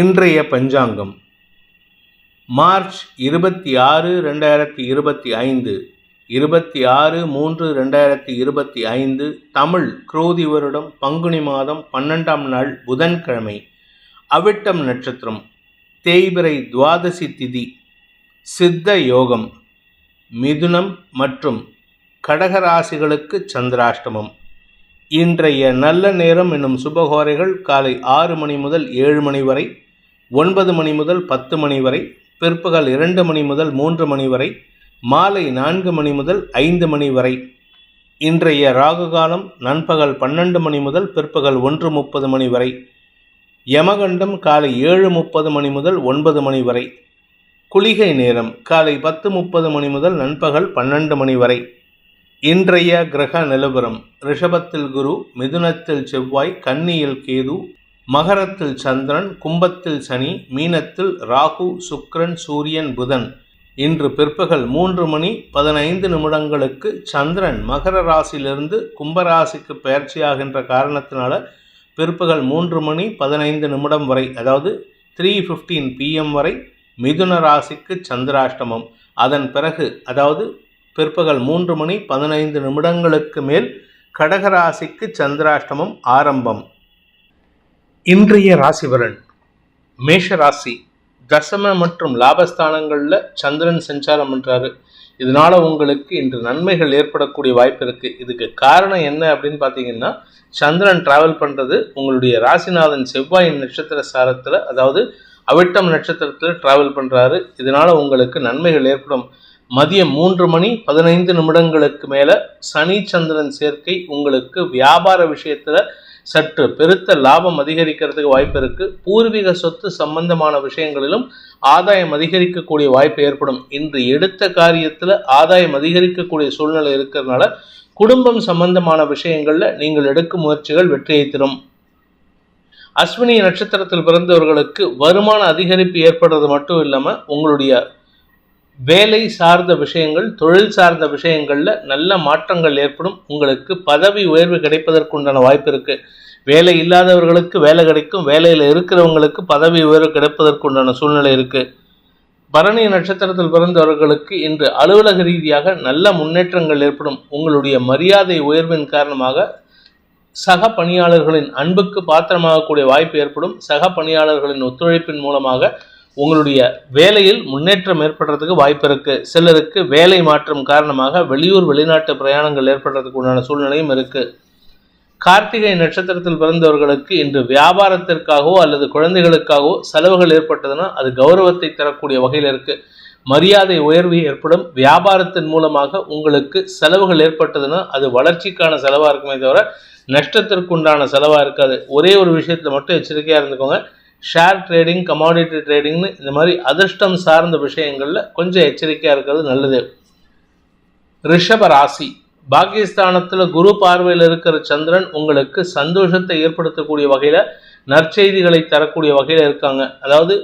இன்றைய பஞ்சாங்கம். மார்ச் இருபத்தி ஆறு ரெண்டாயிரத்தி இருபத்தி ஐந்து இருபத்தி ஆறு மூன்று ரெண்டாயிரத்தி இருபத்தி ஐந்து தமிழ் குரோதி வருடம் பங்குனி மாதம் பன்னெண்டாம் நாள் புதன்கிழமை. அவிட்டம் நட்சத்திரம். தேய்பிரை துவாதசி திதி. சித்த யோகம். மிதுனம் மற்றும் கடகராசிகளுக்கு சந்திராஷ்டமம். இன்றைய நல்ல நேரம் என்னும் சுபகோரைகள் காலை ஆறு மணி முதல் ஏழு மணி வரை ஒன்பது மணி முதல் பத்து மணி வரை பிற்பகல் இரண்டு மணி முதல் மூன்று மணி வரை மாலை நான்கு மணி முதல் ஐந்து மணி வரை. இன்றைய ராகு காலம் நண்பகல் பன்னெண்டு மணி முதல் பிற்பகல் ஒன்று முப்பது மணி வரை. யமகண்டம் காலை ஏழு முப்பது மணி முதல் ஒன்பது மணி வரை. குளிகை நேரம் காலை பத்து முப்பது மணி முதல் நண்பகல் பன்னெண்டு மணி வரை. இன்றைய கிரக நிலவரம் ரிஷபத்தில் குரு மிதுனத்தில் செவ்வாய் கன்னியில் கேது மகரத்தில் சந்திரன் கும்பத்தில் சனி மீனத்தில் ராகு சுக்கிரன் சூரியன் புதன். இன்று பிற்பகல் மூன்று மணி பதினைந்து நிமிடங்களுக்கு சந்திரன் மகர ராசியிலிருந்து கும்பராசிக்கு பயிற்சியாகின்ற காரணத்தினால பிற்பகல் மூன்று மணி பதினைந்து நிமிடம் வரை அதாவது த்ரீ ஃபிஃப்டீன் பிஎம் வரை மிதுன ராசிக்கு சந்திராஷ்டமம். அதன் பிறகு அதாவது பிற்பகல் மூன்று மணி பதினைந்து நிமிடங்களுக்கு மேல் கடகராசிக்கு சந்திராஷ்டமம் ஆரம்பம். இன்றைய ராசிவரன் மேஷ ராசி தசம மற்றும் லாபஸ்தானங்களில் சந்திரன் சஞ்சாரம் பண்ணுறாரு இதனால் உங்களுக்கு இன்று நன்மைகள் ஏற்படக்கூடிய வாய்ப்பு இருக்குது இதுக்கு காரணம் என்ன அப்படின்னு பார்த்தீங்கன்னா சந்திரன் டிராவல் பண்ணுறது உங்களுடைய ராசிநாதன் செவ்வாயின் நட்சத்திர சாரத்தில் அதாவது அவிட்டம் நட்சத்திரத்தில் டிராவல் பண்ணுறாரு இதனால் உங்களுக்கு நன்மைகள் ஏற்படும். மதியம் மூன்று மணி பதினைந்து நிமிடங்களுக்கு மேலே சனி சந்திரன் சேர்க்கை உங்களுக்கு வியாபார விஷயத்தில் சற்று பெருத்த லாபம் அதிகரிக்கிறதுக்கு வாய்ப்பு இருக்கு. பூர்வீக சொத்து சம்பந்தமான விஷயங்களிலும் ஆதாயம் அதிகரிக்கக்கூடிய வாய்ப்பு ஏற்படும். இன்று எடுத்த காரியத்தில் ஆதாயம் அதிகரிக்கக்கூடிய சூழ்நிலை இருக்கிறதுனால குடும்பம் சம்பந்தமான விஷயங்களில் நீங்கள் எடுக்கும் முயற்சிகள் வெற்றியை தரும். அஸ்வினி நட்சத்திரத்தில் பிறந்தவர்களுக்கு வருமான அதிகரிப்பு ஏற்படுறது மட்டும் இல்லாமல் உங்களுடைய வேலை சார்ந்த விஷயங்கள் தொழில் சார்ந்த விஷயங்களில் நல்ல மாற்றங்கள் ஏற்படும். உங்களுக்கு பதவி உயர்வு கிடைப்பதற்குண்டான வாய்ப்பு இருக்குது வேலை இல்லாதவர்களுக்கு வேலை கிடைக்கும். வேலையில் இருக்கிறவங்களுக்கு பதவி உயர்வு கிடைப்பதற்குண்டான சூழ்நிலை இருக்குது பரணி நட்சத்திரத்தில் பிறந்தவர்களுக்கு இன்று அலுவலக ரீதியாக நல்ல முன்னேற்றங்கள் ஏற்படும். உங்களுடைய மரியாதை உயர்வின் காரணமாக சக பணியாளர்களின் அன்புக்கு பாத்திரமாகக்கூடிய வாய்ப்பு ஏற்படும். சக பணியாளர்களின் ஒத்துழைப்பின் மூலமாக உங்களுடைய வேலையில் முன்னேற்றம் ஏற்படுறதுக்கு வாய்ப்பு இருக்குது சிலருக்கு வேலை மாற்றம் காரணமாக வெளியூர் வெளிநாட்டு பிரயாணங்கள் ஏற்படுறதுக்கு உண்டான சூழ்நிலையும் இருக்குது கார்த்திகை நட்சத்திரத்தில் பிறந்தவர்களுக்கு இன்று வியாபாரத்திற்காகவோ அல்லது குழந்தைகளுக்காகவோ செலவுகள் ஏற்பட்டதுன்னா அது கௌரவத்தை தரக்கூடிய வகையில் இருக்குது மரியாதை உயர்வு ஏற்படும். வியாபாரத்தின் மூலமாக உங்களுக்கு செலவுகள் ஏற்பட்டதுன்னா அது வளர்ச்சிக்கான செலவாக இருக்குமே தவிர நஷ்டத்திற்குண்டான செலவாக இருக்காது. ஒரே ஒரு விஷயத்தில் மட்டும் எச்சரிக்கையாக இருந்துக்கோங்க. ஷேர் ட்ரேடிங் கமாடிட்டி ட்ரேடிங்னு இந்த மாதிரி அதிர்ஷ்டம் சார்ந்த விஷயங்களில் கொஞ்சம் எச்சரிக்கையாக இருக்கிறது நல்லது. ரிஷப ராசி. பாகிஸ்தானத்தில் குரு பார்வையில் இருக்கிற சந்திரன் உங்களுக்கு சந்தோஷத்தை ஏற்படுத்தக்கூடிய வகையில் நற்செய்திகளை தரக்கூடிய வகையில் இருக்காங்க. அதாவது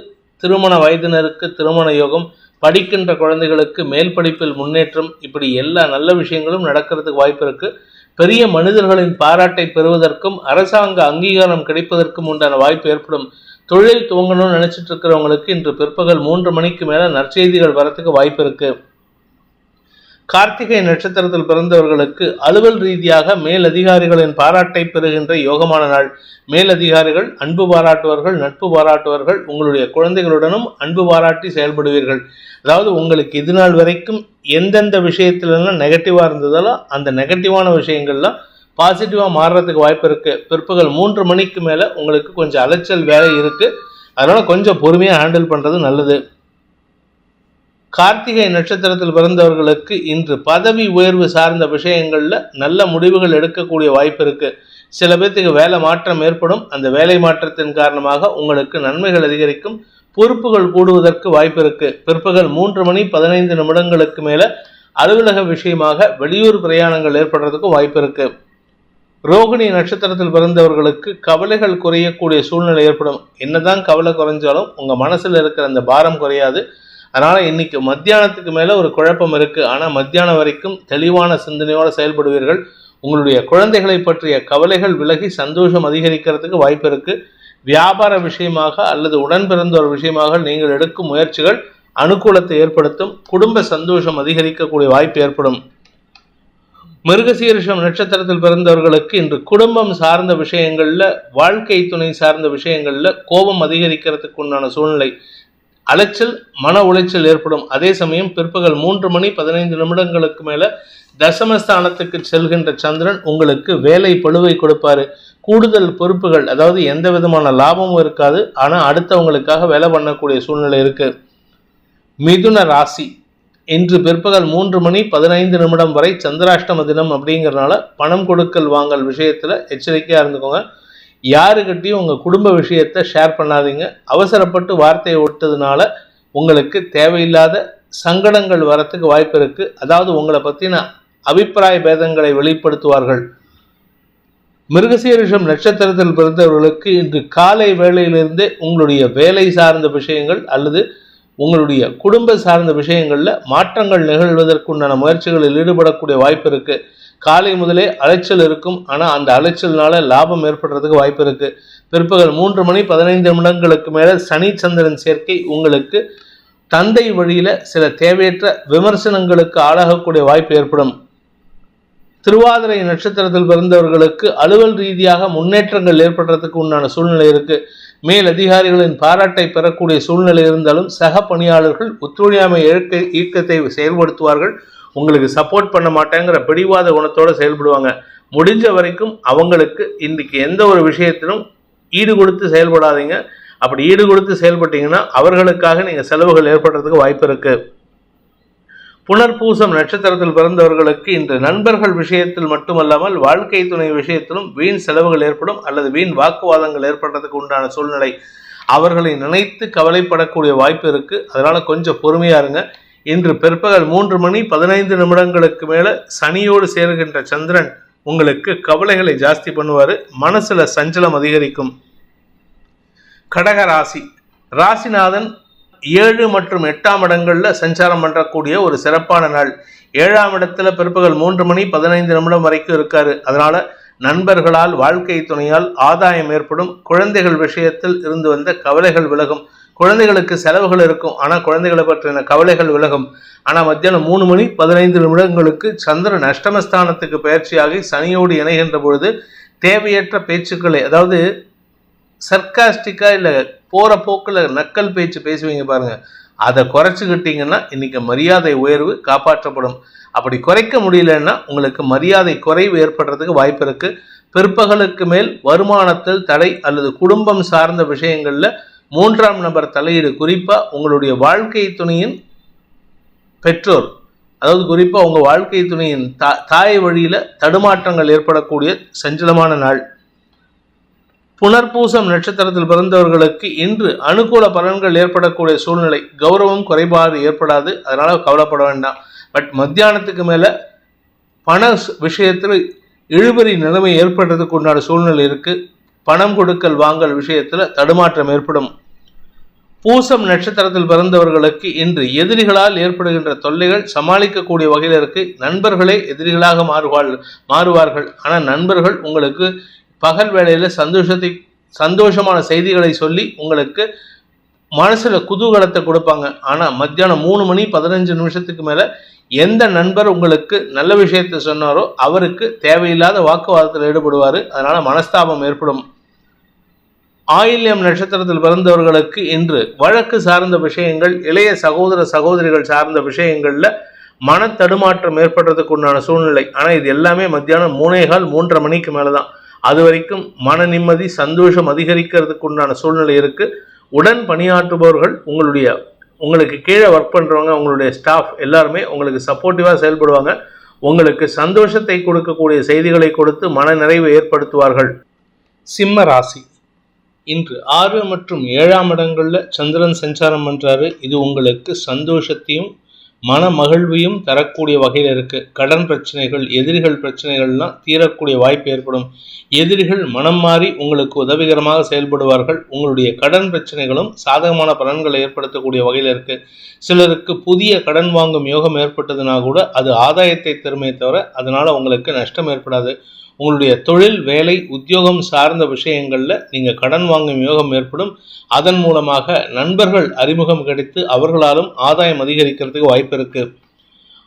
திருமண வயதினருக்கு திருமண யோகம் படிக்கின்ற குழந்தைகளுக்கு மேல் படிப்பில் முன்னேற்றம் இப்படி எல்லா நல்ல விஷயங்களும் நடக்கிறதுக்கு வாய்ப்பு இருக்குது பெரிய மனிதர்களின் பாராட்டை பெறுவதற்கும் அரசாங்க அங்கீகாரம் கிடைப்பதற்கும் உண்டான வாய்ப்பு ஏற்படும். தொழில் துவங்கணும்னு நினச்சிட்டு இருக்கிறவங்களுக்கு இன்று பிற்பகல் மூன்று மணிக்கு மேலே நற்செய்திகள் வரத்துக்கு வாய்ப்பு இருக்குது கார்த்திகை நட்சத்திரத்தில் பிறந்தவர்களுக்கு அலுவல் ரீதியாக மேல் அதிகாரிகளின் பாராட்டை பெறுகின்ற யோகமான நாள். மேல் அதிகாரிகள் அன்பு பாராட்டுவார்கள் நட்பு பாராட்டுவார்கள் உங்களுடைய குழந்தைகளுடனும் அன்பு பாராட்டி செயல்படுவீர்கள். அதாவது உங்களுக்கு இது நாள் வரைக்கும் எந்தெந்த விஷயத்துலலாம் நெகட்டிவாக இருந்ததாலோ அந்த நெகட்டிவான விஷயங்கள்லாம் பாசிட்டிவாக மாறுறதுக்கு வாய்ப்பு இருக்குது பிற்பகல் மூன்று மணிக்கு மேலே உங்களுக்கு கொஞ்சம் அலைச்சல் வேலை இருக்குது அதனால் கொஞ்சம் பொறுமையாக ஹேண்டில் பண்ணுறது நல்லது. கார்த்திகை நட்சத்திரத்தில் பிறந்தவர்களுக்கு இன்று பதவி உயர்வு சார்ந்த விஷயங்களில் நல்ல முடிவுகள் எடுக்கக்கூடிய வாய்ப்பு இருக்குது சில பேர்த்துக்கு வேலை மாற்றம் ஏற்படும். அந்த வேலை மாற்றத்தின் காரணமாக உங்களுக்கு நன்மைகள் அதிகரிக்கும். பொறுப்புகள் கூடுவதற்கு வாய்ப்பு இருக்குது பிற்பகல் மூன்று மணி பதினைந்து நிமிடங்களுக்கு மேலே அலுவலக விஷயமாக வெளியூர் பிரயாணங்கள் ஏற்படுறதுக்கும் வாய்ப்பு இருக்குது ரோகிணி நட்சத்திரத்தில் பிறந்தவர்களுக்கு கவலைகள் குறையக்கூடிய சூழ்நிலை ஏற்படும். என்னதான் கவலை குறைஞ்சாலும் உங்கள் மனசில் இருக்கிற அந்த பாரம் குறையாது. அதனால் இன்னைக்கு மத்தியானத்துக்கு மேலே ஒரு குழப்பம் இருக்குது ஆனால் மத்தியானம் வரைக்கும் தெளிவான சிந்தனையோடு செயல்படுவீர்கள். உங்களுடைய குழந்தைகளை பற்றிய கவலைகள் விலகி சந்தோஷம் அதிகரிக்கிறதுக்கு வாய்ப்பு இருக்குது வியாபார விஷயமாக அல்லது உடன் பிறந்தோர் விஷயமாக நீங்கள் எடுக்கும் முயற்சிகள் அனுகூலத்தை ஏற்படுத்தும். குடும்ப சந்தோஷம் அதிகரிக்கக்கூடிய வாய்ப்பு ஏற்படும். மிருகசீரிஷம் நட்சத்திரத்தில் பிறந்தவர்களுக்கு இன்று குடும்பம் சார்ந்த விஷயங்களில் வாழ்க்கை துணை சார்ந்த விஷயங்களில் கோபம் அதிகரிக்கிறதுக்கு உண்டான சூழ்நிலை அலைச்சல் மன உளைச்சல் ஏற்படும். அதே சமயம் பிற்பகல் மூன்று மணி பதினைந்து நிமிடங்களுக்கு மேலே தசமஸ்தானத்துக்கு செல்கின்ற சந்திரன் உங்களுக்கு வேலை பழுவை கொடுப்பாரு. கூடுதல் பொறுப்புகள் அதாவது எந்த விதமான லாபமும் இருக்காது. ஆனால் அடுத்தவங்களுக்காக வேலை பண்ணக்கூடிய சூழ்நிலை இருக்கு. மிதுன ராசி. இன்று பிற்பகல் மூன்று மணி பதினைந்து நிமிடம் வரை சந்திராஷ்டம தினம் அப்படிங்கிறனால பணம் கொடுக்கல் வாங்கல் விஷயத்தில் எச்சரிக்கையாக இருந்துக்கோங்க. யாருக்கிட்டையும் உங்கள் குடும்ப விஷயத்தை ஷேர் பண்ணாதீங்க. அவசரப்பட்டு வார்த்தையை விட்டதுனால உங்களுக்கு தேவையில்லாத சங்கடங்கள் வரத்துக்கு வாய்ப்பு இருக்குது அதாவது உங்களை பற்றின அபிப்பிராய பேதங்களை வெளிப்படுத்துவார்கள். மிருகசீரிஷம் நட்சத்திரத்தில் பிறந்தவர்களுக்கு இன்று காலை வேளையிலிருந்தே உங்களுடைய வேலை சார்ந்த விஷயங்கள் அல்லது உங்களுடைய குடும்ப சார்ந்த விஷயங்களில் மாற்றங்கள் நிகழ்வதற்குண்டான முயற்சிகளில் ஈடுபடக்கூடிய வாய்ப்பு இருக்கு. காலை முதலே அலைச்சல் இருக்கும். ஆனால் அந்த அலைச்சல்னால லாபம் ஏற்படுறதுக்கு வாய்ப்பு இருக்கு. பிற்பகல் மூன்று மணி பதினைந்து நிமிடங்களுக்கு மேலே சனி சந்திரன் சேர்க்கை உங்களுக்கு தந்தை வழியில சில தேவையற்ற விமர்சனங்களுக்கு ஆளாகக்கூடிய வாய்ப்பு ஏற்படும். திருவாதிரை நட்சத்திரத்தில் பிறந்தவர்களுக்கு அலுவல் ரீதியாக முன்னேற்றங்கள் ஏற்படுறதுக்கு உண்டான சூழ்நிலை இருக்குது மேல் அதிகாரிகளின் பாராட்டை பெறக்கூடிய சூழ்நிலை இருந்தாலும் சக பணியாளர்கள் ஒத்துழையாமை இயக்க இயக்கத்தை செயல்படுத்துவார்கள். உங்களுக்கு சப்போர்ட் பண்ண மாட்டேங்கிற பிடிவாத குணத்தோடு செயல்படுவாங்க. முடிஞ்ச வரைக்கும் அவங்களுக்கு இன்றைக்கு எந்த ஒரு விஷயத்திலும் ஈடு கொடுத்து செயல்படாதீங்க. அப்படி ஈடு கொடுத்து செயல்பட்டீங்கன்னா அவர்களுக்காக நீங்கள் செலவுகள் ஏற்படுறதுக்கு வாய்ப்பு இருக்குது புனர்பூசம் நட்சத்திரத்தில் பிறந்தவர்களுக்கு இன்று நண்பர்கள் விஷயத்தில் மட்டுமல்லாமல் வாழ்க்கை துணை விஷயத்திலும் வீண் செலவுகள் ஏற்படும் அல்லது வீண் வாக்குவாதங்கள் ஏற்படுறதுக்கு உண்டான சூழ்நிலை அவர்களை நினைத்து கவலைப்படக்கூடிய வாய்ப்பு இருக்கு. அதனால கொஞ்சம் பொறுமையா இருங்க. இன்று பிற்பகல் மூன்று மணி பதினைந்து நிமிடங்களுக்கு மேல சனியோடு சேருகின்ற சந்திரன் உங்களுக்கு கவலைகளை ஜாஸ்தி பண்ணுவார். மனசுல சஞ்சலம் அதிகரிக்கும். கடக ராசி. ராசிநாதன் ஏழு மற்றும் எட்டாம் இடங்களில் சஞ்சாரம் பண்ணக்கூடிய ஒரு சிறப்பான நாள். ஏழாம் இடத்துல பிற்பகல் மூன்று மணி பதினைந்து நிமிடம் வரைக்கும் இருக்காரு. அதனால நண்பர்களால் வாழ்க்கை துணையால் ஆதாயம் ஏற்படும். குழந்தைகள் விஷயத்தில் இருந்து வந்த கவலைகள் விலகும். குழந்தைகளுக்கு செலவுகள் இருக்கும். ஆனால் குழந்தைகளை பற்றின கவலைகள் விலகும். ஆனால் மத்தியானம் மூணு மணி பதினைந்து நிமிடங்களுக்கு சந்திரன் அஷ்டமஸ்தானத்துக்கு பயிற்சியாகி சனியோடு இணைகின்ற பொழுது தேவையற்ற பேச்சுக்களை அதாவது சர்க்காஸ்டிக்காக இல்லை போகிற போக்கில் நக்கல் பேச்சு பேசுவீங்க பாருங்கள் அதை குறைச்சிக்கிட்டீங்கன்னா இன்னைக்கு மரியாதை உயர்வு காப்பாற்றப்படும். அப்படி குறைக்க முடியலன்னா உங்களுக்கு மரியாதை குறைவு ஏற்படுறதுக்கு வாய்ப்பு இருக்குது பிற்பகலுக்கு மேல் வருமானத்தில் தடை அல்லது குடும்பம் சார்ந்த விஷயங்களில் மூன்றாம் நபர் தலையீடு குறிப்பாக உங்களுடைய வாழ்க்கை துணையின் பெற்றோர் அதாவது குறிப்பாக உங்கள் வாழ்க்கை துணையின் தா தாய் வழியில் தடுமாற்றங்கள் ஏற்படக்கூடிய சஞ்சலமான நாள். புனர்பூசம் நட்சத்திரத்தில் பிறந்தவர்களுக்கு இன்று அனுகூல பலன்கள் ஏற்படக்கூடிய சூழ்நிலை. கௌரவம் குறைபாடு ஏற்படாது. அதனால் கவலைப்பட வேண்டாம். பட் மத்தியானத்துக்கு மேலே பண விஷயத்தில் இழுபறி நிலைமை ஏற்படுறதுக்கு உண்டான சூழ்நிலை இருக்குது பணம் கொடுக்கல் வாங்கல் விஷயத்தில் தடுமாற்றம் ஏற்படும். பூசம் நட்சத்திரத்தில் பிறந்தவர்களுக்கு இன்று எதிரிகளால் ஏற்படுகின்ற தொல்லைகள் சமாளிக்கக்கூடிய வகையில் இருக்கு. நண்பர்களே எதிரிகளாக மாறுவாள் மாறுவார்கள். ஆனால் நண்பர்கள் உங்களுக்கு பகல் வேளையில் சந்தோஷத்தை சந்தோஷமான செய்திகளை சொல்லி உங்களுக்கு மனசில் குதூகலத்தை கொடுப்பாங்க. ஆனால் மத்தியானம் மூணு மணி பதினஞ்சு நிமிஷத்துக்கு மேலே எந்த நண்பர் உங்களுக்கு நல்ல விஷயத்தை சொன்னாரோ அவருக்கு தேவையில்லாத வாக்குவாதத்தில் ஈடுபடுவார். அதனால் மனஸ்தாபம் ஏற்படும். ஆயில்யம் நட்சத்திரத்தில் பிறந்தவர்களுக்கு இன்று வழக்கு சார்ந்த விஷயங்கள் இளைய சகோதர சகோதரிகள் சார்ந்த விஷயங்களில் மன தடுமாற்றம் ஏற்படுறதுக்கு உண்டான சூழ்நிலை. ஆனால் இது எல்லாமே மத்தியானம் மூணே கால் மூன்றரை மணிக்கு மேலே தான் அது வரைக்கும் மன நிம்மதி சந்தோஷம் அதிகரிக்கிறதுக்கு உண்டான சூழ்நிலை இருக்குது உடன் பணியாற்றுபவர்கள் உங்களுடைய உங்களுக்கு கீழே ஒர்க் பண்ணுறவங்க உங்களுடைய ஸ்டாஃப் எல்லாருமே உங்களுக்கு சப்போர்ட்டிவாக செயல்படுவாங்க. உங்களுக்கு சந்தோஷத்தை கொடுக்கக்கூடிய செய்திகளை கொடுத்து மன நிறைவை ஏற்படுத்துவார்கள். சிம்ம ராசி. இன்று ஆறு மற்றும் ஏழாம் இடங்களில் சந்திரன் சஞ்சாரம் பண்ணுறாரு இது உங்களுக்கு சந்தோஷத்தையும் மன மகிழ்வையும் தரக்கூடிய வகையில் இருக்குது கடன் பிரச்சனைகள் எதிரிகள் பிரச்சனைகள்லாம் தீரக்கூடிய வாய்ப்பு ஏற்படும். எதிரிகள் மனம் மாறி உங்களுக்கு உதவிகரமாக செயல்படுவார்கள். உங்களுடைய கடன் பிரச்சனைகளும் சாதகமான பலன்களை ஏற்படுத்தக்கூடிய வகையில் இருக்குது சிலருக்கு புதிய கடன் வாங்கும் யோகம் ஏற்பட்டதுனா கூட அது ஆதாயத்தை தருமே தவிர அதனால் உங்களுக்கு நஷ்டம் ஏற்படாது. உங்களுடைய தொழில் வேலை உத்தியோகம் சார்ந்த விஷயங்களில் நீங்கள் கடன் வாங்கும் யோகம் ஏற்படும். அதன் மூலமாக நண்பர்கள் அறிமுகம் கிடைத்து அவர்களாலும் ஆதாயம் அதிகரிக்கிறதுக்கு வாய்ப்பு இருக்கு.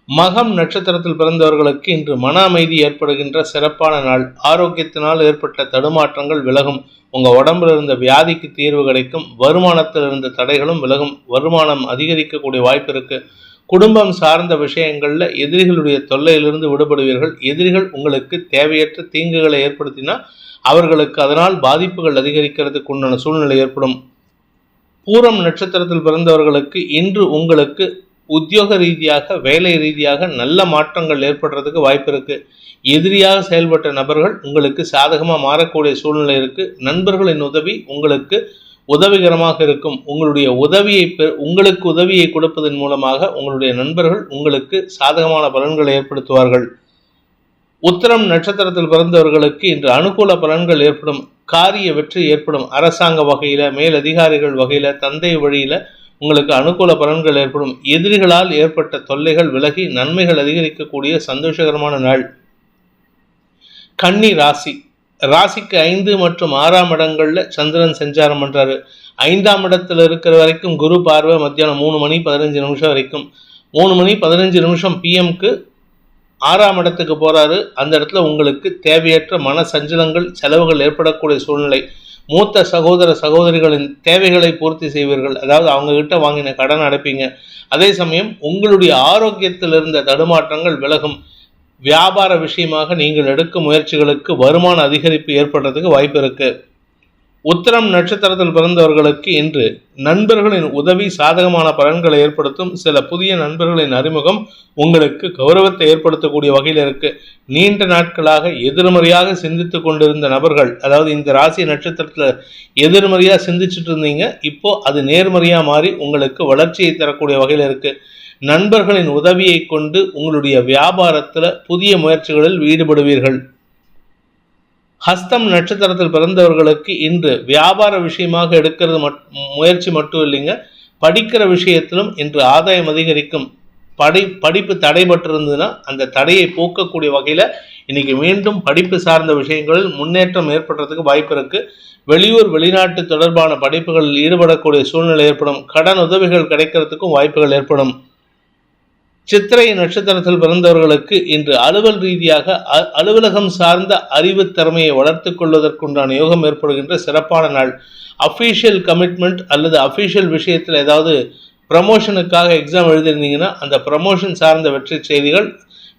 மகம் நட்சத்திரத்தில் பிறந்தவர்களுக்கு இன்று மன அமைதி ஏற்படுகின்ற சிறப்பான நாள். ஆரோக்கியத்தினால் ஏற்பட்ட தடுமாற்றங்கள் விலகும். உங்க உடம்புல இருந்த வியாதிக்கு தீர்வு கிடைக்கும். வருமானத்தில் இருந்த தடைகளும் விலகும். வருமானம் அதிகரிக்கக்கூடிய வாய்ப்பு இருக்குது குடும்பம் சார்ந்த விஷயங்களில் எதிரிகளுடைய தொல்லையிலிருந்து விடுபடுவீர்கள். எதிரிகள் உங்களுக்கு தேவையற்ற தீங்குகளை ஏற்படுத்தினால் அவர்களுக்கு அதனால் பாதிப்புகள் அதிகரிக்கிறதுக்கு உண்டான சூழ்நிலை ஏற்படும். பூரம் நட்சத்திரத்தில் பிறந்தவர்களுக்கு இன்று உங்களுக்கு உத்தியோக ரீதியாக வேலை ரீதியாக நல்ல மாற்றங்கள் ஏற்படுறதுக்கு வாய்ப்பு இருக்கு. எதிரியாக செயல்பட்ட நபர்கள் உங்களுக்கு சாதகமாக மாறக்கூடிய சூழ்நிலை இருக்கு. நண்பர்களின் உதவி உங்களுக்கு உதவிகரமாக இருக்கும். உங்களுடைய உதவியை உங்களுக்கு உதவியை கொடுப்பதன் மூலமாக உங்களுடைய நண்பர்கள் உங்களுக்கு சாதகமான பலன்களை ஏற்படுத்துவார்கள். உத்தரம் நட்சத்திரத்தில் பிறந்தவர்களுக்கு இன்று அனுகூல பலன்கள் ஏற்படும். காரிய வெற்றி ஏற்படும். அரசாங்க வகையில மேலதிகாரிகள் வகையில தந்தை வழியில உங்களுக்கு அனுகூல பலன்கள் ஏற்படும். எதிரிகளால் ஏற்பட்ட தொல்லைகள் விலகி நன்மைகள் அதிகரிக்கக்கூடிய சந்தோஷகரமான நாள். கன்னி ராசி. ராசிக்கு ஐந்து மற்றும் ஆறாம் இடங்களில் சந்திரன் சஞ்சாரம் பண்ணுறாரு ஐந்தாம் இடத்துல இருக்கிற வரைக்கும் குரு பார்வை மத்தியானம் மூணு மணி பதினஞ்சு நிமிஷம் வரைக்கும். மூணு மணி பதினஞ்சு நிமிஷம் பிஎம்க்கு ஆறாம் இடத்துக்கு போகிறாரு அந்த இடத்துல உங்களுக்கு தேவையற்ற மன சஞ்சலங்கள் செலவுகள் ஏற்படக்கூடிய சூழ்நிலை. மூத்த சகோதர சகோதரிகளின் தேவைகளை பூர்த்தி செய்வீர்கள். அதாவது அவங்கக்கிட்ட வாங்கின கடன் அடைப்பீங்க. அதே சமயம் உங்களுடைய ஆரோக்கியத்தில் இருந்த தடுமாற்றங்கள் விலகும். வியாபார விஷயமாக நீங்கள் எடுக்கும் முயற்சிகளுக்கு வருமான அதிகரிப்பு ஏற்படுறதுக்கு வாய்ப்பு இருக்கு. உத்தரம் நட்சத்திரத்தில் பிறந்தவர்களுக்கு இன்று நண்பர்களின் உதவி சாதகமான பலன்களை ஏற்படுத்தும் சில புதிய நண்பர்களின் அறிமுகம் உங்களுக்கு கௌரவத்தை ஏற்படுத்தக்கூடிய வகையில் இருக்கு. நீண்ட நாட்களாக எதிர்மறையாக சிந்தித்து கொண்டிருந்த நபர்கள் அதாவது இந்த ராசி நட்சத்திரத்தில் எதிர்மறையாக சிந்திச்சுட்டு இருந்தீங்க இப்போ அது நேர்மறையாக மாறி உங்களுக்கு வளர்ச்சியை தரக்கூடிய வகையில் இருக்குது நண்பர்களின் உதவியை கொண்டு உங்களுடைய வியாபாரத்தில் புதிய முயற்சிகளில் ஈடுபடுவீர்கள். ஹஸ்தம் நட்சத்திரத்தில் பிறந்தவர்களுக்கு இன்று வியாபார விஷயமாக எடுக்கிறது மட் முயற்சி மட்டும் இல்லைங்க. படிக்கிற விஷயத்திலும் இன்று ஆதாயம் அதிகரிக்கும். படை படிப்பு தடைபட்டிருந்ததுன்னா அந்த தடையை போக்கக்கூடிய வகையில் இன்னைக்கு மீண்டும் படிப்பு சார்ந்த விஷயங்களில் முன்னேற்றம் ஏற்படுறதுக்கு வாய்ப்பு இருக்கு. வெளியூர் வெளிநாட்டு தொடர்பான படிப்புகளில் ஈடுபடக்கூடிய சூழ்நிலை ஏற்படும். கடன் உதவிகள் கிடைக்கிறதுக்கும் வாய்ப்புகள் ஏற்படும். சித்திரை நட்சத்திரத்தில் பிறந்தவர்களுக்கு இன்று அலுவல் ரீதியாக அலுவலகம் சார்ந்த அறிவு திறமையை வளர்த்து கொள்வதற்குண்டான யோகம் ஏற்படுகின்ற சிறப்பான நாள். அஃபீஷியல் கமிட்மெண்ட் அல்லது அஃபீஷியல் விஷயத்தில் ஏதாவது ப்ரமோஷனுக்காக எக்ஸாம் எழுதியிருந்தீங்கன்னா அந்த ப்ரமோஷன் சார்ந்த வெற்றி செய்திகள்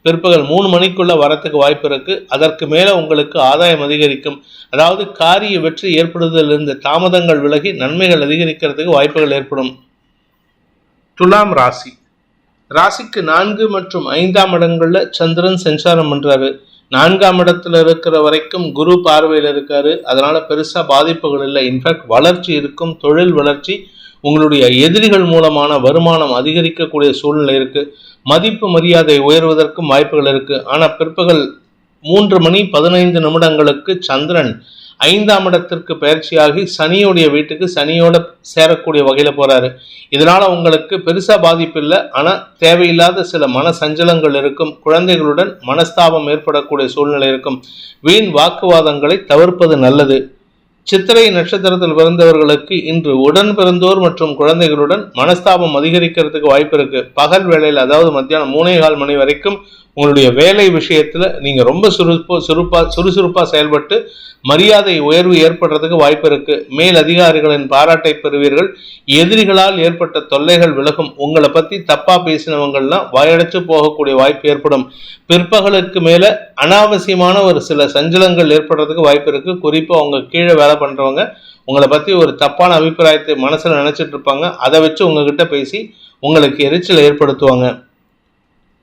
பிற்பகல் மூணு மணிக்குள்ள வரத்துக்கு வாய்ப்பு இருக்கு. அதற்கு மேலே உங்களுக்கு ஆதாயம் அதிகரிக்கும். அதாவது காரிய வெற்றி ஏற்படுவதிலிருந்து தாமதங்கள் விலகி நன்மைகள் அதிகரிக்கிறதுக்கு வாய்ப்புகள் ஏற்படும். துலாம் ராசி. ராசிக்கு நான்கு மற்றும் ஐந்தாம் இடங்கள்ல சந்திரன் சஞ்சாரம் பண்றாரு. நான்காம் இடத்துல இருக்கிற வரைக்கும் குரு பார்வையில் இருக்காரு. அதனால பெருசா பாதிப்புகள் இல்லை. இன்ஃபேக்ட் வளர்ச்சி இருக்கும். தொழில் வளர்ச்சி உங்களுடைய எதிரிகள் மூலமான வருமானம் அதிகரிக்கக்கூடிய சூழ்நிலை இருக்கு. மதிப்பு மரியாதை உயர்வதற்கும் வாய்ப்புகள் இருக்கு. ஆனா பிற்பகல் மூன்று மணி பதினைந்து நிமிடங்களுக்கு சந்திரன் ஐந்தாம் இடத்திற்கு பயிற்சியாகி சனியோடைய வீட்டுக்கு சனியோட சேரக்கூடிய வகையில் போறாரு. இதனால உங்களுக்கு பெருசா பாதிப்பு இல்லை. ஆனால் தேவையில்லாத சில மன சஞ்சலங்கள் இருக்கும். குழந்தைகளுடன் மனஸ்தாபம் ஏற்படக்கூடிய சூழ்நிலை இருக்கும். வீண் வாக்குவாதங்களை தவிர்ப்பது நல்லது. சித்திரை நட்சத்திரத்தில் பிறந்தவர்களுக்கு இன்று உடன் பிறந்தோர் மற்றும் குழந்தைகளுடன் மனஸ்தாபம் அதிகரிக்கிறதுக்கு வாய்ப்பு இருக்கு. பகல் வேளையில் அதாவது மத்தியானம் மூணே கால் மணி வரைக்கும் உங்களுடைய வேலை விஷயத்துல நீங்க ரொம்ப சுறுப்போ சுறுப்பா சுறுசுறுப்பா செயல்பட்டு மரியாதை உயர்வு ஏற்படுறதுக்கு வாய்ப்பு இருக்கு. மேல் அதிகாரிகளின் பாராட்டை பெறுவீர்கள். எதிரிகளால் ஏற்பட்ட தொல்லைகள் விலகும். உங்களை பத்தி தப்பா பேசினவங்கள்லாம் வாயடைச்சு போகக்கூடிய வாய்ப்பு ஏற்படும். பிற்பகலுக்கு மேல அனாவசியமான ஒரு சில சஞ்சலங்கள் ஏற்படுறதுக்கு வாய்ப்பு இருக்கு. குறிப்பா அவங்க கீழே வேலை பண்றவங்க உங்களை பத்தி ஒரு தப்பான அபிப்பிராயத்தை மனசுல நினைச்சிட்டு இருப்பாங்க. அதை வச்சு உங்ககிட்ட பேசி உங்களுக்கு எரிச்சல் ஏற்படுத்துவாங்க.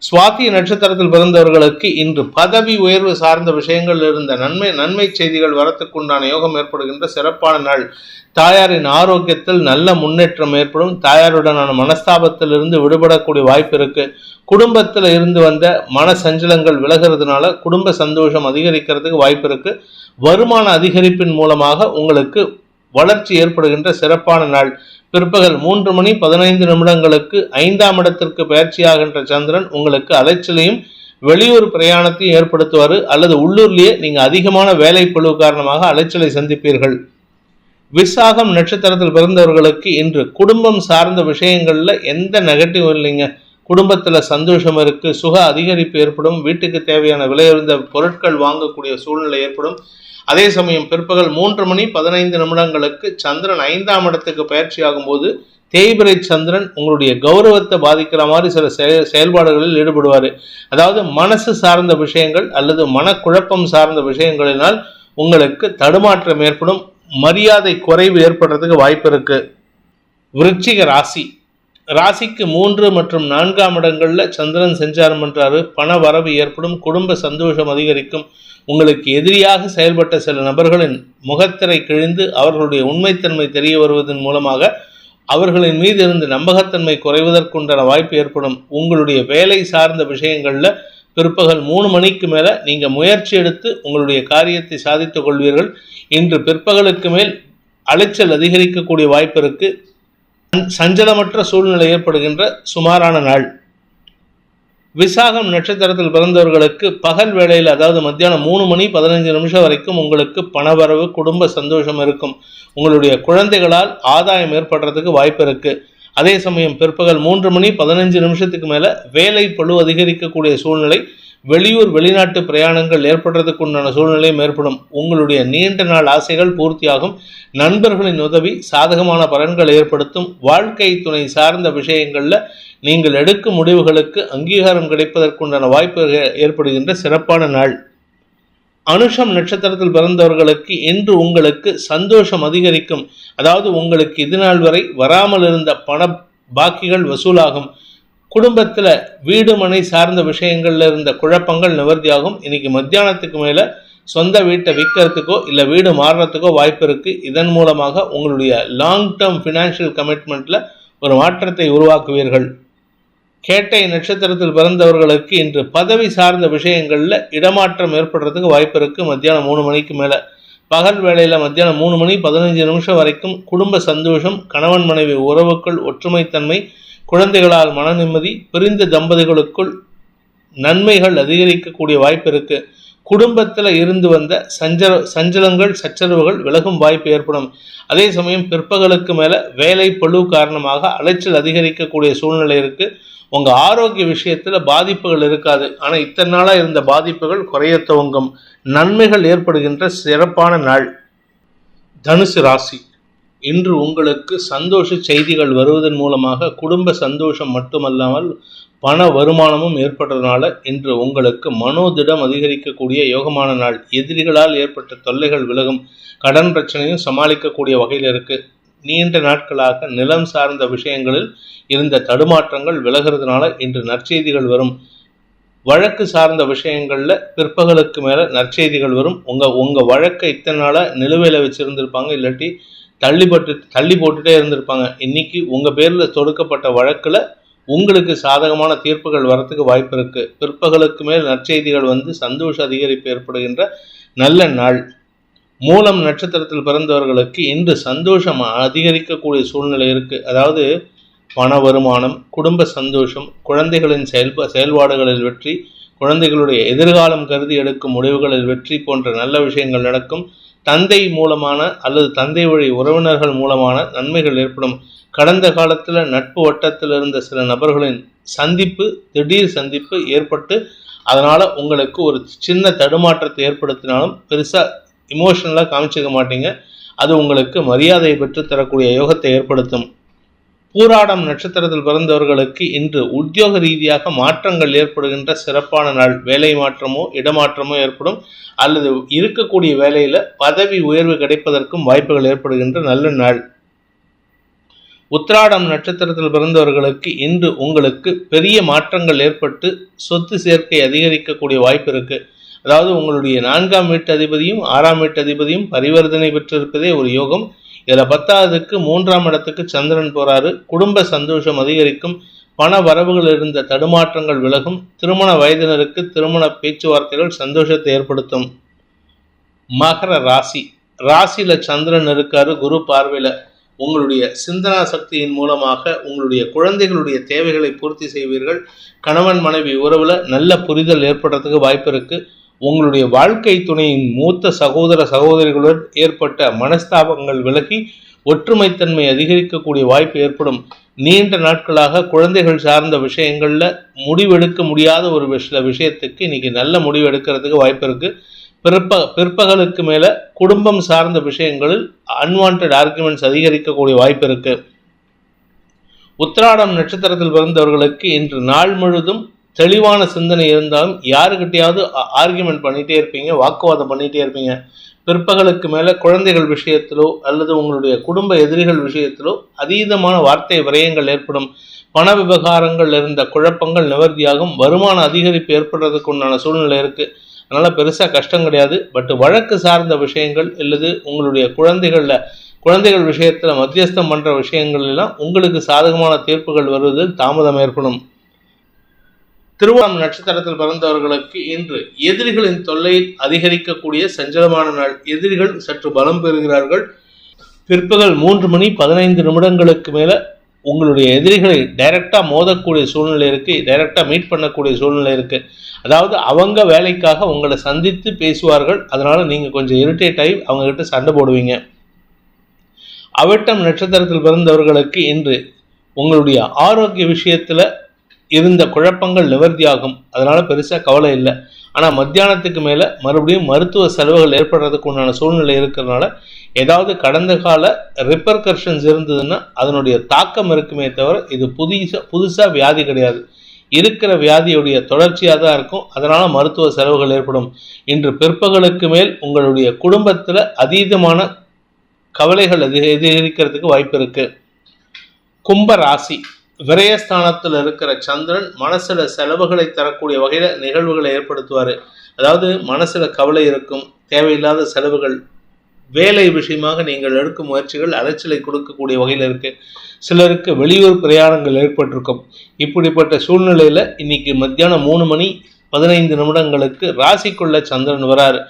சுவாதி நட்சத்திரத்தில் பிறந்தவர்களுக்கு இன்று பதவி உயர்வு சார்ந்த விஷயங்கள் இருந்த நன்மை நன்மை செய்திகள் வரத்துக்குண்டான யோகம் ஏற்படுகின்ற சிறப்பான நாள். தாயாரின் ஆரோக்கியத்தில் நல்ல முன்னேற்றம் ஏற்படும். தாயாருடனான மனஸ்தாபத்திலிருந்து விடுபடக்கூடிய வாய்ப்பு இருக்கு. குடும்பத்தில் இருந்து வந்த மன சஞ்சலங்கள் விலகிறதுனால குடும்ப சந்தோஷம் அதிகரிக்கிறதுக்கு வாய்ப்பு இருக்கு. வருமான அதிகரிப்பின் மூலமாக உங்களுக்கு வளர்ச்சி ஏற்படுகின்ற சிறப்பான நாள். பிற்பகல் மூன்று மணி பதினைந்து நிமிடங்களுக்கு ஐந்தாம் இடத்திற்கு பயிற்சியாகின்ற சந்திரன் உங்களுக்கு அலைச்சலையும் வெளியூர் பிரயாணத்தையும் ஏற்படுத்துவார் அல்லது உள்ளூர்லேயே நீங்கள் அதிகமான வேலை பழுவு காரணமாக அலைச்சலை சந்திப்பீர்கள். விசாகம் நட்சத்திரத்தில் பிறந்தவர்களுக்கு இன்று குடும்பம் சார்ந்த விஷயங்களில் எந்த நெகட்டிவ் இல்லைங்க. குடும்பத்தில் சந்தோஷம் இருக்குது சுக அதிகரிப்பு ஏற்படும் வீட்டுக்கு தேவையான விலையுறந்த பொருட்கள் வாங்கக்கூடிய சூழ்நிலை ஏற்படும். அதே சமயம் பிற்பகல் மூன்று மணி பதினைந்து நிமிடங்களுக்கு சந்திரன் ஐந்தாம் இடத்துக்கு பயிற்சி ஆகும்போது தேய்பிரை சந்திரன் உங்களுடைய கௌரவத்தை பாதிக்கிற மாதிரி சில செயல் செயல்பாடுகளில் ஈடுபடுவார். அதாவது மனசு சார்ந்த விஷயங்கள் அல்லது மனக்குழப்பம் சார்ந்த விஷயங்களினால் உங்களுக்கு தடுமாற்றம் ஏற்படும் மரியாதை குறைவு ஏற்படுறதுக்கு வாய்ப்பு இருக்கு. விருச்சிக ராசி. ராசிக்கு மூன்று மற்றும் நான்காம் இடங்களில் சந்திரன் செஞ்சாரம் பண்றாரு. பண வரவு ஏற்படும் குடும்ப சந்தோஷம் அதிகரிக்கும். உங்களுக்கு எதிரியாக செயல்பட்ட சில நபர்களின் முகத்திரை கிழிந்து அவர்களுடைய உண்மைத்தன்மை தெரிய வருவதன் மூலமாக அவர்களின் மீது இருந்து நம்பகத்தன்மை குறைவதற்குண்டான வாய்ப்பு ஏற்படும். உங்களுடைய வேலை சார்ந்த விஷயங்களில் பிற்பகல் மூணு மணிக்கு மேலே நீங்கள் முயற்சி எடுத்து உங்களுடைய காரியத்தை சாதித்துக் கொள்வீர்கள். இன்று பிற்பகலுக்கு மேல் அலைச்சல் அதிகரிக்கக்கூடிய வாய்ப்பு சஞ்சலமற்ற சூழ்நிலை ஏற்படுகின்ற சுமாரான நாள். விசாகம் நட்சத்திரத்தில் பிறந்தவர்களுக்கு பகல் வேளையில் அதாவது மத்தியானம் மூணு மணி பதினஞ்சு நிமிஷம் வரைக்கும் உங்களுக்கு பணவரவு குடும்ப சந்தோஷம் இருக்கும். உங்களுடைய குழந்தைகளால் ஆதாயம் ஏற்படுறதுக்கு வாய்ப்பு இருக்கு. அதே சமயம் பிற்பகல் மூன்று மணி பதினஞ்சு நிமிஷத்துக்கு மேலே வேலை பழு அதிகரிக்கக்கூடிய சூழ்நிலை வெளியூர் வெளிநாட்டு பிரயாணங்கள் ஏற்படுறதுக்குண்டான சூழ்நிலையும் ஏற்படும் உங்களுடைய நீண்ட நாள் ஆசைகள் பூர்த்தியாகும். நண்பர்களின் உதவி சாதகமான பலன்களை ஏற்படுத்தும். வாழ்க்கை துணை சார்ந்த விஷயங்களில் நீங்கள் எடுக்கும் முடிவுகளுக்கு அங்கீகாரம் கிடைப்பதற்குண்டான வாய்ப்பு ஏற்படுகின்ற சிறப்பான நாள். அனுஷம் நட்சத்திரத்தில் பிறந்தவர்களுக்கு இன்று உங்களுக்கு சந்தோஷம் அதிகரிக்கும். அதாவது உங்களுக்கு இது நாள் வரை வராமல் இருந்த பண பாக்கிகள் வசூலாகும். குடும்பத்தில் வீடு மனை சார்ந்த விஷயங்களில் இருந்த குழப்பங்கள் நிவர்த்தியாகும். இன்னைக்கு மத்தியானத்துக்கு மேலே சொந்த வீட்டை விற்கிறதுக்கோ இல்லை வீடு மாறுறதுக்கோ வாய்ப்பு இருக்குது இதன் மூலமாக உங்களுடைய லாங் டேர்ம் ஃபினான்ஷியல் கமிட்மெண்ட்டில் ஒரு மாற்றத்தை உருவாக்குவீர்கள். கேட்டை நட்சத்திரத்தில் பிறந்தவர்களுக்கு இன்று பதவி சார்ந்த விஷயங்களில் இடமாற்றம் ஏற்படுறதுக்கு வாய்ப்பு இருக்குது மத்தியானம் மூணு மணிக்கு மேலே. பகல் வேளையில் மத்தியானம் மூணு மணி பதினஞ்சு நிமிஷம் வரைக்கும் குடும்ப சந்தோஷம் கணவன் மனைவி உறவுக்குள் ஒற்றுமைத்தன்மை குழந்தைகளால் மன நிம்மதி பிரிந்த தம்பதிகளுக்குள் நன்மைகள் அதிகரிக்கக்கூடிய வாய்ப்பு இருக்கு. குடும்பத்தில் இருந்து வந்த சஞ்சல சஞ்சலங்கள் சச்சரவுகள் விலகும் வாய்ப்பு ஏற்படும். அதே சமயம் பிற்பகலுக்கு மேலே வேலை பழு காரணமாக அலைச்சல் அதிகரிக்கக்கூடிய சூழ்நிலை இருக்கு. உங்கள் ஆரோக்கிய விஷயத்தில் பாதிப்புகள் இருக்காது. ஆனால் இத்தனை நாளாக இருந்த பாதிப்புகள் குறைய துவங்கும். நன்மைகள் ஏற்படுகின்ற சிறப்பான நாள். தனுசு ராசி. இன்று உங்களுக்கு சந்தோஷ செய்திகள் வருவதன் மூலமாக குடும்ப சந்தோஷம் மட்டுமல்லாமல் பண வருமானமும் ஏற்பட்டதுனால இன்று உங்களுக்கு மனோதிடம் அதிகரிக்கக்கூடிய யோகமான நாள். எதிரிகளால் ஏற்பட்ட தொல்லைகள் விலகும். கடன் பிரச்சனையும் சமாளிக்கக்கூடிய வகையில் இருக்கு. நீண்ட நாட்களாக நிலம் சார்ந்த விஷயங்களில் இருந்த தடுமாற்றங்கள் விலகிறதுனால இன்று நற்செய்திகள் வரும். வழக்கு சார்ந்த விஷயங்களில் பிற்பகலுக்கு மேலே நற்செய்திகள் வரும். உங்கள் உங்கள் வழக்கை இத்தனை நாளாக நிலுவையில் வச்சுருந்துருப்பாங்க. இல்லாட்டி தள்ளிப்பட்டு தள்ளி போட்டுட்டே இருந்திருப்பாங்க. இன்னைக்கு உங்கள் பேரில் தொடுக்கப்பட்ட வழக்கில் உங்களுக்கு சாதகமான தீர்ப்புகள் வரத்துக்கு வாய்ப்பு இருக்குது பிற்பகலுக்கு மேல் நற்செய்திகள் வந்து சந்தோஷ அதிகரிப்பு ஏற்படுகின்ற நல்ல நாள். மூலம் நட்சத்திரத்தில் பிறந்தவர்களுக்கு இன்று சந்தோஷம் அதிகரிக்கக்கூடிய சூழ்நிலை இருக்குது அதாவது பண வருமானம் குடும்ப சந்தோஷம் குழந்தைகளின் செயல்பா செயல்பாடுகளில் வெற்றி குழந்தைகளுடைய எதிர்காலம் கருதி எடுக்கும் முடிவுகளில் வெற்றி போன்ற நல்ல விஷயங்கள் நடக்கும். தந்தை மூலமான அல்லது தந்தை வழி உறவினர்கள் மூலமான நன்மைகள் ஏற்படும். கடந்த காலத்தில் நட்பு வட்டத்தில் இருந்த சில நபர்களின் சந்திப்பு திடீர் சந்திப்பு ஏற்பட்டு அதனால் உங்களுக்கு ஒரு சின்ன தடுமாற்றத்தை ஏற்படுத்தினாலும் பெருசாக இமோஷனலாக காமிச்சிக்க மாட்டீங்க. அது உங்களுக்கு மரியாதையை பெற்று தரக்கூடிய யோகத்தை ஏற்படுத்தும். பூராடம் நட்சத்திரத்தில் பிறந்தவர்களுக்கு இன்று உத்தியோக ரீதியாக மாற்றங்கள் ஏற்படுகின்ற சிறப்பான நாள். வேலை மாற்றமோ இடமாற்றமோ ஏற்படும். அல்லது இருக்கக்கூடிய வேலையில் பதவி உயர்வு கிடைப்பதற்கும் வாய்ப்புகள் ஏற்படுகின்ற நல்ல நாள். உத்ராடம் நட்சத்திரத்தில் பிறந்தவர்களுக்கு இன்று உங்களுக்கு பெரிய மாற்றங்கள் ஏற்பட்டு சொத்து சேர்க்கை அதிகரிக்கக்கூடிய வாய்ப்பு இருக்கு. அதாவது உங்களுடைய நான்காம் வீட்டு அதிபதியும் ஆறாம் வீட்டு அதிபதியும் பரிவர்த்தனை பெற்றிருப்பதே ஒரு யோகம். இதில் பத்தாவதுக்கு மூன்றாம் இடத்துக்கு சந்திரன் போறாரு. குடும்ப சந்தோஷம் அதிகரிக்கும். பண வரவுகள் இருந்த தடுமாற்றங்கள் விலகும். திருமண வயதினருக்கு திருமண பேச்சுவார்த்தைகள் சந்தோஷத்தை ஏற்படுத்தும். மகர ராசி. ராசியில சந்திரன் இருக்காரு குரு பார்வையில. உங்களுடைய சிந்தனா சக்தியின் மூலமாக உங்களுடைய குழந்தைகளுடைய தேவைகளை பூர்த்தி செய்வீர்கள். கணவன் மனைவி உறவில் நல்ல புரிதல் ஏற்படுறதுக்கு வாய்ப்பு இருக்குது உங்களுடைய வாழ்க்கை துணையின் மூத்த சகோதர சகோதரிகளுடன் ஏற்பட்ட மனஸ்தாபங்கள் விலகி ஒற்றுமைத்தன்மை அதிகரிக்கக்கூடிய வாய்ப்பு ஏற்படும். நீண்ட நாட்களாக குழந்தைகள் சார்ந்த விஷயங்களில் முடிவெடுக்க முடியாத ஒரு சில விஷயத்துக்கு இன்னைக்கு நல்ல முடிவு எடுக்கிறதுக்கு வாய்ப்பு இருக்குது பிற்ப பிற்பகலுக்கு மேலே குடும்பம் சார்ந்த விஷயங்களில் அன்வான்ட் ஆர்குமெண்ட்ஸ் அதிகரிக்கக்கூடிய வாய்ப்பு இருக்கு. உத்திராடம் நட்சத்திரத்தில் பிறந்தவர்களுக்கு இன்று நாள் முழுதும் தெளிவான சிந்தனை இருந்தாலும் யாருக்கிட்டையாவது ஆர்குமெண்ட் பண்ணிகிட்டே இருப்பீங்க வாக்குவாதம் பண்ணிகிட்டே இருப்பீங்க. பிற்பகலுக்கு மேலே குழந்தைகள் விஷயத்திலோ அல்லது உங்களுடைய குடும்ப எதிரிகள் விஷயத்திலோ அதீதமான வார்த்தை விரயங்கள் ஏற்படும். பண விவகாரங்கள் இருந்த குழப்பங்கள் நிவர்த்தியாகும். வருமான அதிகரிப்பு ஏற்படுறதுக்கு உண்டான சூழ்நிலை இருக்குது அதனால் பெருசாக கஷ்டம் கிடையாது. பட் வழக்கு சார்ந்த விஷயங்கள் அல்லது உங்களுடைய குழந்தைகளில் குழந்தைகள் விஷயத்தில் மத்தியஸ்தம் பண்ணுற விஷயங்கள் எல்லாம் உங்களுக்கு சாதகமான தீர்ப்புகள் வருவதில் தாமதம் ஏற்படும். திருவாம் நட்சத்திரத்தில் பிறந்தவர்களுக்கு இன்று எதிரிகளின் தொல்லை அதிகரிக்கக்கூடிய சஞ்சலமான நாள். எதிரிகள் சற்று பலம் பெறுகிறார்கள். பிற்பகல் மூன்று மணி பதினைந்து நிமிடங்களுக்கு மேலே உங்களுடைய எதிரிகளை டைரெக்டாக மோதக்கூடிய சூழ்நிலை இருக்குது டைரெக்டாக மீட் பண்ணக்கூடிய சூழ்நிலை இருக்குது அதாவது அவங்க வேலைக்காக உங்களை சந்தித்து பேசுவார்கள். அதனால் நீங்கள் கொஞ்சம் இரிட்டேட் ஆகி அவங்கக்கிட்ட சண்டை போடுவீங்க. அவிட்டம் நட்சத்திரத்தில் பிறந்தவர்களுக்கு இன்று உங்களுடைய ஆரோக்கிய விஷயத்தில் இருந்த குழப்பங்கள் நிவர்த்தியாகும். அதனால் பெருசாக கவலை இல்லை. ஆனால் மத்தியானத்துக்கு மேலே மறுபடியும் மருத்துவ செலவுகள் ஏற்படுறதுக்கு உண்டான சூழ்நிலை இருக்கிறதுனால ஏதாவது கடந்த கால ரிப்பர்கர்ஷன்ஸ் இருந்ததுன்னா அதனுடைய தாக்கம் இருக்குமே தவிர இது புதுசாக புதுசாக வியாதி கிடையாது. இருக்கிற வியாதியுடைய தொடர்ச்சியாக தான் இருக்கும். அதனால் மருத்துவ செலவுகள் ஏற்படும். இன்று பிற்பகலுக்கு மேல் உங்களுடைய குடும்பத்தில் அதீதமான கவலைகள் அதிக அதிகரிக்கிறதுக்கு வாய்ப்பு இருக்குது கும்ப ராசி. விரயஸ்தானத்தில் இருக்கிற சந்திரன் மனசில் செலவுகளை தரக்கூடிய வகையில் நிகழ்வுகளை ஏற்படுத்துவார். அதாவது மனசில் கவலை இருக்கும் தேவையில்லாத செலவுகள் வேலை விஷயமாக நீங்கள் எடுக்கும் முயற்சிகள் அலைச்சலை கொடுக்கக்கூடிய வகையில் இருக்குது சிலருக்கு வெளியூர் பிரயாணங்கள் ஏற்பட்டிருக்கும். இப்படிப்பட்ட சூழ்நிலையில் இன்னைக்கு மத்தியானம் மூணு மணி பதினைந்து நிமிடங்களுக்கு ராசிக்குள்ள சந்திரன் வராரு.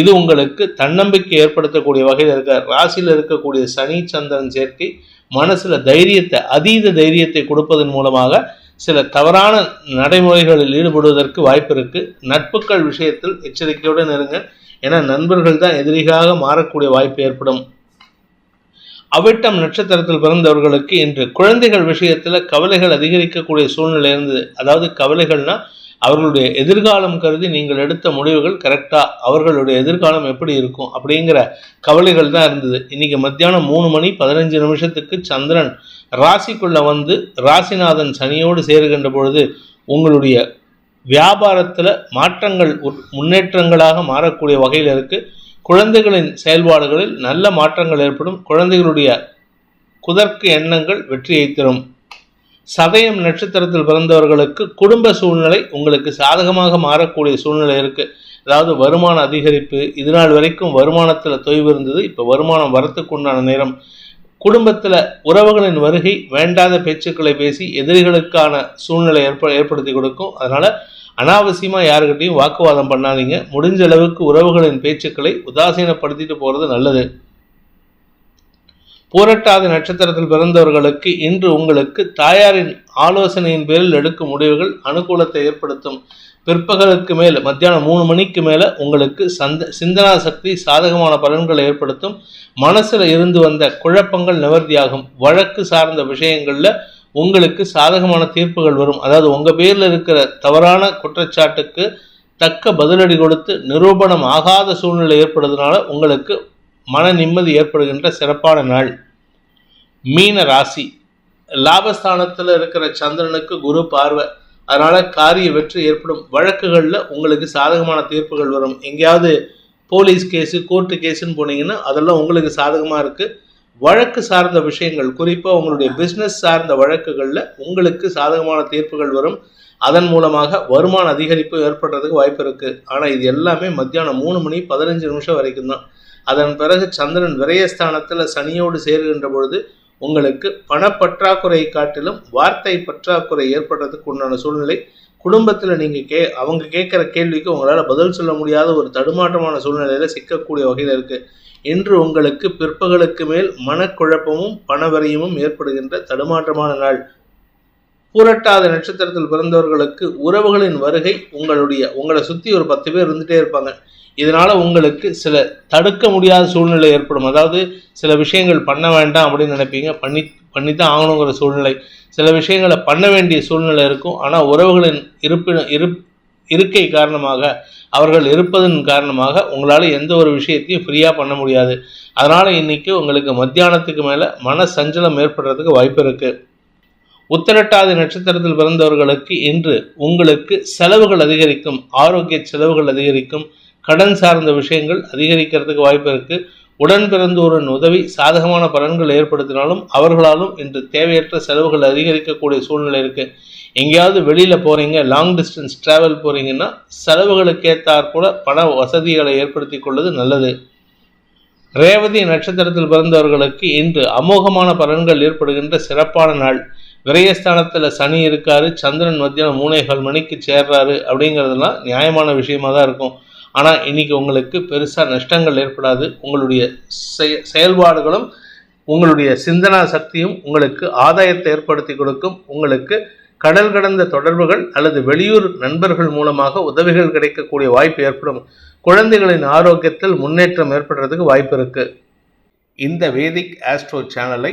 இது உங்களுக்கு தன்னம்பிக்கை ஏற்படுத்தக்கூடிய வகையில் இருக்க ராசியில் இருக்கக்கூடிய சனி சந்திரன் சேர்க்கை மனசில் தைரியத்தை அதீத தைரியத்தை கொடுப்பதன் மூலமாக சில தவறான நடைமுறைகளில் ஈடுபடுவதற்கு வாய்ப்பு இருக்குது நட்புகள் விஷயத்தில் எச்சரிக்கையுடன் இருங்க. ஏன்னா நண்பர்கள் தான் எதிரிகளாக மாறக்கூடிய வாய்ப்பு ஏற்படும். அவிட்டம் நட்சத்திரத்தில் பிறந்தவர்களுக்கு இன்று குழந்தைகள் விஷயத்தில் கவலைகள் அதிகரிக்கக்கூடிய சூழ்நிலை இருந்தது. அதாவது கவலைகள்னா அவர்களுடைய எதிர்காலம் கருதி நீங்கள் எடுத்த முடிவுகள் கரெக்டாக அவர்களுடைய எதிர்காலம் எப்படி இருக்கும் அப்படிங்கிற கவலைகள் தான் இருந்தது. இன்னைக்கு மத்தியானம் மூணு மணி பதினஞ்சு நிமிஷத்துக்கு சந்திரன் ராசிக்குள்ளே வந்து ராசிநாதன் சனியோடு சேருகின்ற பொழுது உங்களுடைய வியாபாரத்தில் மாற்றங்கள் முன்னேற்றங்களாக மாறக்கூடிய வகையில் இருக்குது குழந்தைகளின் செயல்பாடுகளில் நல்ல மாற்றங்கள் ஏற்படும். குழந்தைகளுடைய குதர்க்கு எண்ணங்கள் வெற்றியை தரும். சதயம் நட்சத்திரத்தில் பிறந்தவர்களுக்கு குடும்ப சூழ்நிலை உங்களுக்கு சாதகமாக மாறக்கூடிய சூழ்நிலை இருக்குது அதாவது வருமான அதிகரிப்பு இது நாள் வரைக்கும் வருமானத்தில் தொய்வு இருந்தது இப்போ வருமானம் வரத்துக்கு உண்டான நேரம். குடும்பத்தில் உறவுகளின் வருகை வேண்டாத பேச்சுக்களை பேசி எதிரிகளுக்கான சூழ்நிலை ஏற்ப ஏற்படுத்தி கொடுக்கும். அதனால் அனாவசியமாக யாருக்கிட்டையும் வாக்குவாதம் பண்ணாதீங்க. முடிஞ்ச அளவுக்கு உறவுகளின் பேச்சுக்களை உதாசீனப்படுத்திட்டு போகிறது நல்லது. பூரட்டாதி நட்சத்திரத்தில் பிறந்தவர்களுக்கு இன்று உங்களுக்கு தாயாரின் ஆலோசனையின் பேரில் எடுக்கும் முடிவுகள் அனுகூலத்தை ஏற்படுத்தும். பிற்பகலுக்கு மேல் மத்தியானம் மூணு மணிக்கு மேலே உங்களுக்கு சந்த சிந்தனா சக்தி சாதகமான பலன்களை ஏற்படுத்தும். மனசில் இருந்து வந்த குழப்பங்கள் நிவர்த்தியாகும். வழக்கு சார்ந்த விஷயங்களில் உங்களுக்கு சாதகமான தீர்ப்புகள் வரும். அதாவது உங்கள் பேரில் இருக்கிற தவறான குற்றச்சாட்டுக்கு தக்க பதிலடி கொடுத்து நிரூபணம் ஆகாத சூழ்நிலை ஏற்படுறதுனால உங்களுக்கு மன நிம்மதி ஏற்படுகின்ற சிறப்பான நாள். மீன ராசி. லாபஸ்தானத்தில் இருக்கிற சந்திரனுக்கு குரு பார்வை. அதனால் காரிய வெற்றி ஏற்படும். வழக்குகளில் உங்களுக்கு சாதகமான தீர்ப்புகள் வரும். எங்கேயாவது போலீஸ் கேஸு கோர்ட்டு கேஸுன்னு போனீங்கன்னா அதெல்லாம் உங்களுக்கு சாதகமாக இருக்குது வழக்கு சார்ந்த விஷயங்கள் குறிப்பாக உங்களுடைய பிஸ்னஸ் சார்ந்த வழக்குகளில் உங்களுக்கு சாதகமான தீர்ப்புகள் வரும். அதன் மூலமாக வருமான அதிகரிப்பு ஏற்படுறதுக்கு வாய்ப்பு இருக்குது ஆனால் இது எல்லாமே மத்தியானம் மூணு மணி பதினஞ்சு நிமிஷம் வரைக்கும் தான். அதன் பிறகு சந்திரன் விரயஸ்தானத்தில் சனியோடு சேருகின்ற பொழுது உங்களுக்கு பணப்பற்றாக்குறை காட்டிலும் வார்த்தை பற்றாக்குறை ஏற்படுறதுக்கு உண்டான சூழ்நிலை குடும்பத்தில் நீங்கள் கே அவங்க கேட்குற கேள்விக்கு உங்களால் பதில் சொல்ல முடியாத ஒரு தடுமாற்றமான சூழ்நிலையில் சிக்கக்கூடிய வகையில் இருக்குது இன்று உங்களுக்கு பிற்பகலுக்கு மேல் மனக்குழப்பமும் பணவரையமும் ஏற்படுகின்ற தடுமாற்றமான நாள். பூரட்டாத நட்சத்திரத்தில் பிறந்தவர்களுக்கு உறவுகளின் வருகை உங்களுடைய உங்களை சுற்றி ஒரு பத்து பேர் இருந்துகிட்டே இருப்பாங்க. இதனால் உங்களுக்கு சில தடுக்க முடியாத சூழ்நிலை ஏற்படும். அதாவது சில விஷயங்கள் பண்ண வேண்டாம் அப்படின்னு நினைப்பீங்க. பண்ணி பண்ணி தான் ஆகணுங்கிற சூழ்நிலை. சில விஷயங்களை பண்ண வேண்டிய சூழ்நிலை இருக்கும். ஆனால் உறவுகளின் இருப்பின இருப் இருக்கை காரணமாக அவர்கள் இருப்பதன் காரணமாக உங்களால் எந்த ஒரு விஷயத்தையும் ஃப்ரீயாக பண்ண முடியாது. அதனால் இன்றைக்கி உங்களுக்கு மத்தியானத்துக்கு மேலே மன சஞ்சலம் ஏற்படுறதுக்கு வாய்ப்பு இருக்குது உத்தரட்டாதி நட்சத்திரத்தில் பிறந்தவர்களுக்கு இன்று உங்களுக்கு செலவுகள் அதிகரிக்கும் ஆரோக்கிய செலவுகள் அதிகரிக்கும் கடன் சார்ந்த விஷயங்கள் அதிகரிக்கிறதுக்கு வாய்ப்பு இருக்கு. உடன் பிறந்தோரின் உதவி சாதகமான பலன்கள் ஏற்படுத்தினாலும் அவர்களாலும் இன்று தேவையற்ற செலவுகள் அதிகரிக்கக்கூடிய சூழ்நிலை இருக்குது எங்கேயாவது வெளியில் போகிறீங்க லாங் டிஸ்டன்ஸ் ட்ராவல் போகிறீங்கன்னா செலவுகளுக்கு ஏற்றாற்போல பண வசதிகளை ஏற்படுத்தி கொள்வது நல்லது. ரேவதி நட்சத்திரத்தில் பிறந்தவர்களுக்கு இன்று அமோகமான பலன்கள் ஏற்படுகின்ற சிறப்பான நாள். விரயஸ்தானத்தில் சனி இருக்காரு சந்திரன் மத்தியானம் மூணேகால் மணிக்கு சேர்றாரு அப்படிங்கிறதுலாம் நியாயமான விஷயமா தான் இருக்கும். ஆனால் இன்னைக்கு உங்களுக்கு பெருசாக நஷ்டங்கள் ஏற்படாது. உங்களுடைய செயல்பாடுகளும் உங்களுடைய சிந்தனா சக்தியும் உங்களுக்கு ஆதாயத்தை ஏற்படுத்தி கொடுக்கும். உங்களுக்கு கடல் கடந்த தொடர்புகள் அல்லது வெளியூர் நண்பர்கள் மூலமாக உதவிகள் கிடைக்கக்கூடிய வாய்ப்பு ஏற்படும். குழந்தைகளின் ஆரோக்கியத்தில் முன்னேற்றம் ஏற்படுறதுக்கு வாய்ப்பு இருக்கு. இந்த வேதிக் ஆஸ்ட்ரோ சேனலை